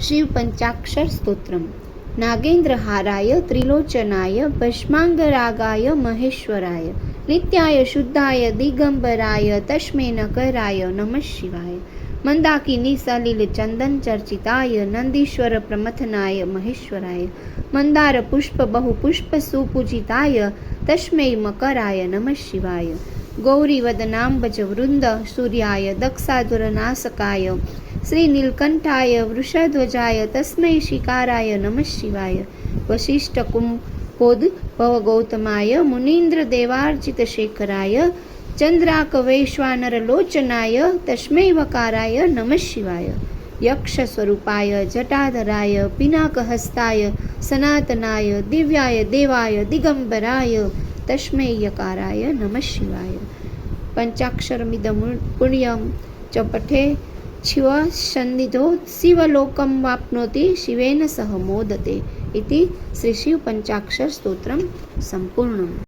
शिवपञ्चाक्षर स्तोत्रम्। नागेन्द्रहाराय, त्रिलोचनाय, भस्माङ्गरागाय, महेश्वराय, नित्याय, शुद्धाय, दिगम्बराय, तस्मै नकराय नमः शिवाय। मन्दाकिनी सलिल चन्दन चर्चिताय नन्दीश्वर प्रमथनाय, महेश्वराय। मन्दार पुष्प बहुपुष्प सुपूजिताय, तस्मै मकराय नमः शिवाय। ગૌરીવદ નામ ભજ વૃંદ સૂર્યાય દક્ષાધુર નાસકાય શ્રી નીલકંઠાય વૃષધ્વજાય તસ્મૈ શિકારાય નમ શિવાય વશિષ્ઠ કુંભોદ ભવગૌતમાય મુનીન્દ્ર દેવાર્જિત શેખરાય ચંદ્રાકવેશ્વાનર લોચનાય તસ્મૈ વકારાય નમ શિવાય યક્ષ સ્વરૂપાય જટાધરાય પિનાકહસ્તાય સનાતનાય દિવ્યાય દેવાય દિગંબરાય तस्मै यकाराय नमः शिवाय। पञ्चाक्षरमिदं पुण्यं च पठे शिव सन्निधो शिवलोकं वाप्नोति, शिवेन सह मोदते इति श्रीशिवपञ्चाक्षरस्तोत्रं सम्पूर्णम्।